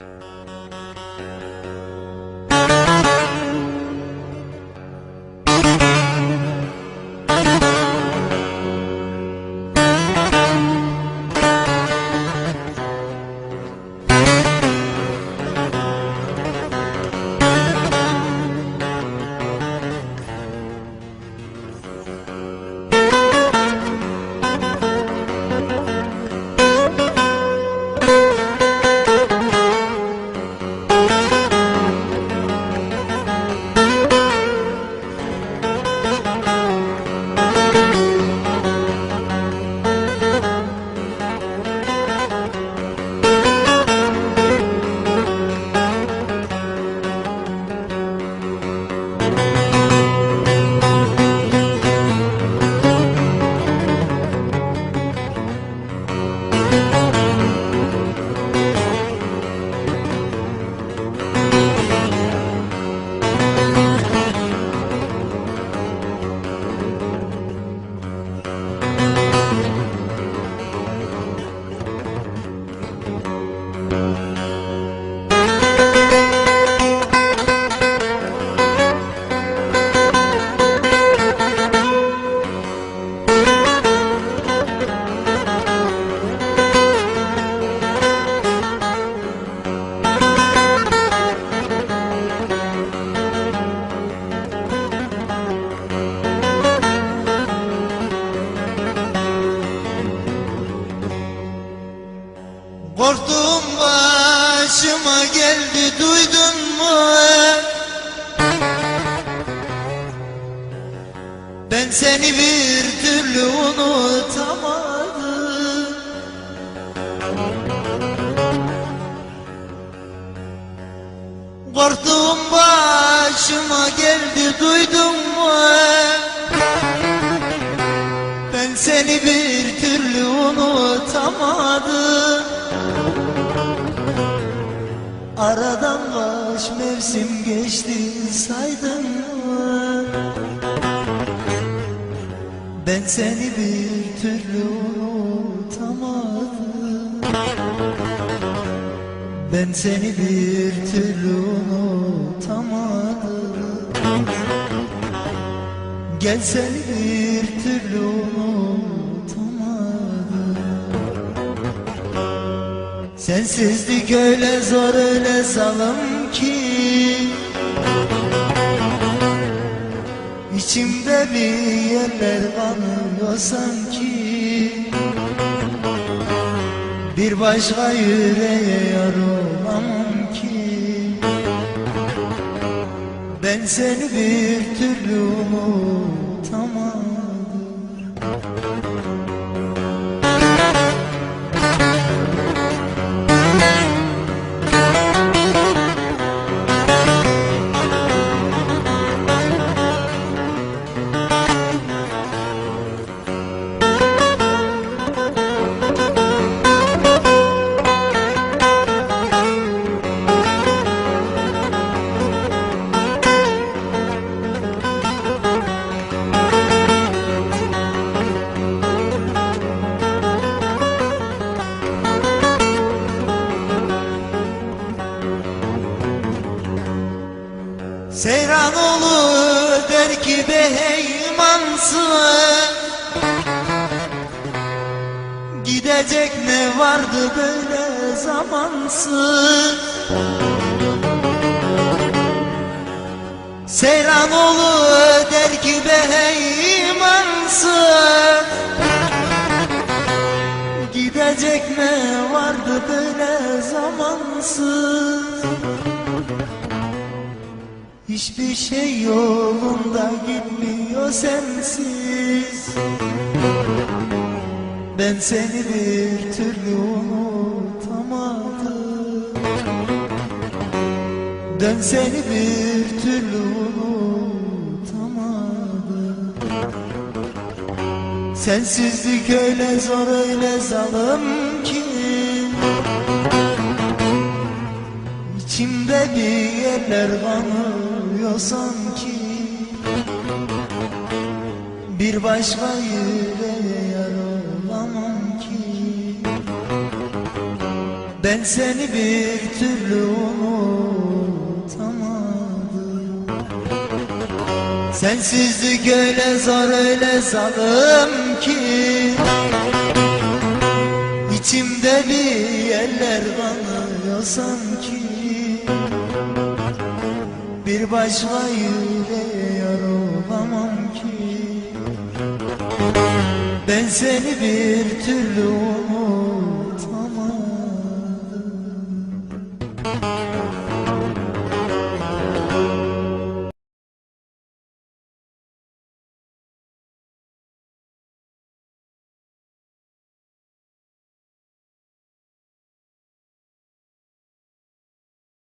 Korktuğum seni bir türlü unutamadım. Korktuğum başıma geldi duydun mu? Ben seni bir türlü unutamadım. Aradan kaç mevsim geçti saydın Ben seni bir türlü unutamadım. Ben seni bir türlü unutamadım. Gel seni bir türlü unutamadım. Sensizlik öyle zor öyle salım ki İçimde bir yerler kanıyor sanki. Bir başka yüreğe yar ki. Ben seni bir türlü unutamadım Seyran olur der ki beheymansın Gidecek ne vardı böyle zamansız. Seyran olur der ki beheymansın Gidecek ne vardı böyle zamansız Hiçbir şey yolunda gitmiyor sensiz. Ben seni bir türlü unutamadım. Dön seni bir türlü unutamadım. Sensizlik öyle zor öyle zalim ki. İçimde bir yerler kanıyor sanki. Bir başka yüreğe yar olamam ki. Ben seni bir türlü unutamadım. Sensizlik öyle zor öyle zalim ki. İçimde bir yerler kanıyor sanki Bir başka yüreğe yar olamam ki. Ben seni bir türlü